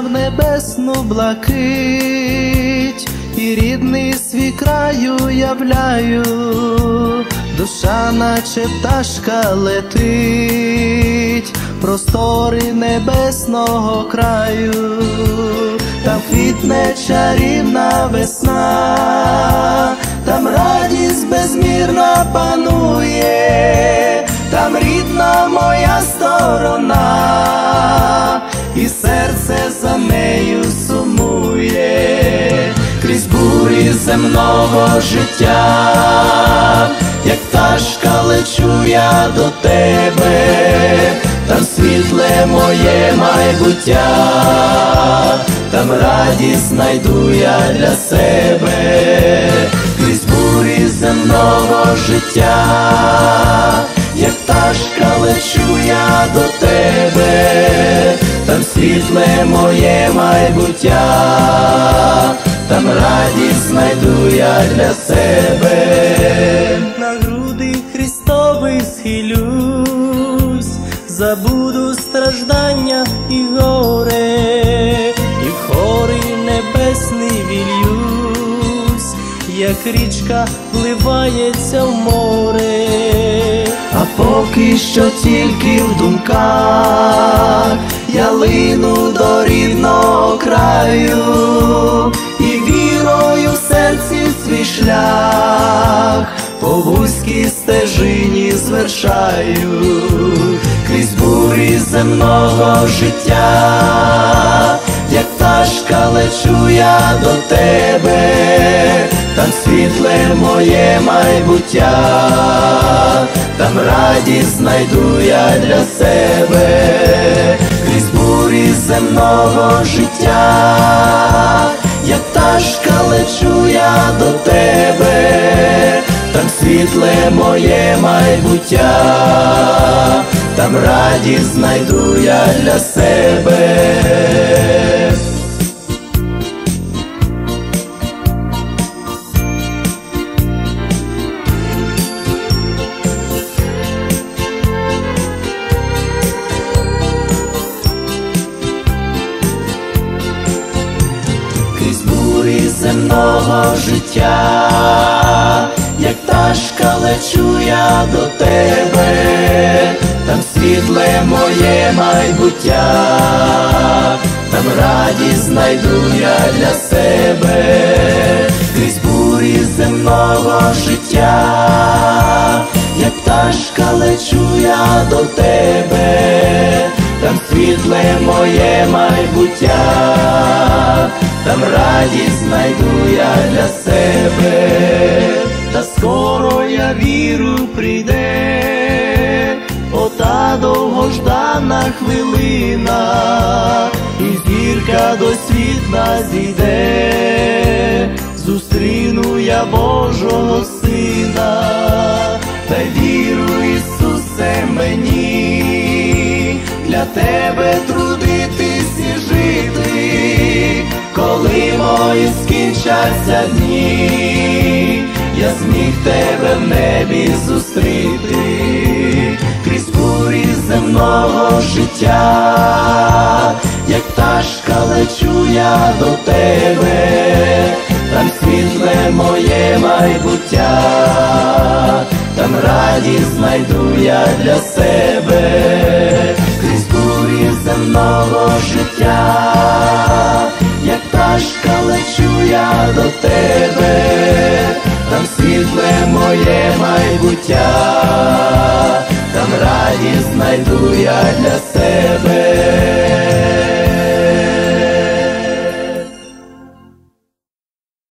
небесну блакить, і рідний свій краю являю, душа, наче пташка летить, простори небесного краю, там квітне чарівна весна, там радість безмірна панує, земного життя, як пташка лечу я до тебе, там світле моє майбуття, там радість знайду я для себе, крізь бурі земного життя, як пташка лечу я до тебе, там світле моє майбуття, там радість знайду я для себе. на груди Христові схилюсь, забуду страждання і горе, і в хори небесний вільюсь, як річка вливається в море. А поки що тільки в думках я лину до рідного краю серці свій шлях по вузькій стежині звершаю крізь бурі земного життя, як пташка лечу я до тебе, там світле моє майбуття, там радість знайду я для себе, крізь бурі земного життя, як пташка лечу я до тебе, там світле моє майбуття, там радість знайду я для себе. Земного життя, як пташка лечу я до тебе, там світле моє майбуття, там радість знайду я для себе, крізь бурі земного життя, як пташка лечу я до тебе, там світле моє майбуття, там радість знайду я для себе, та скоро я віру прийде, ота довгождана хвилина, і зірка до світла зійде, зустріну я Божого сина, та віру, Ісусе, мені, для тебе трудитись скінчаться дні, я зміг тебе в небі зустріти, крізь бурі земного життя, як пташка лечу я до тебе, там світле моє майбуття, там радість знайду я для себе, я до тебе, там світле моє майбуття, там радість знайду я для себе.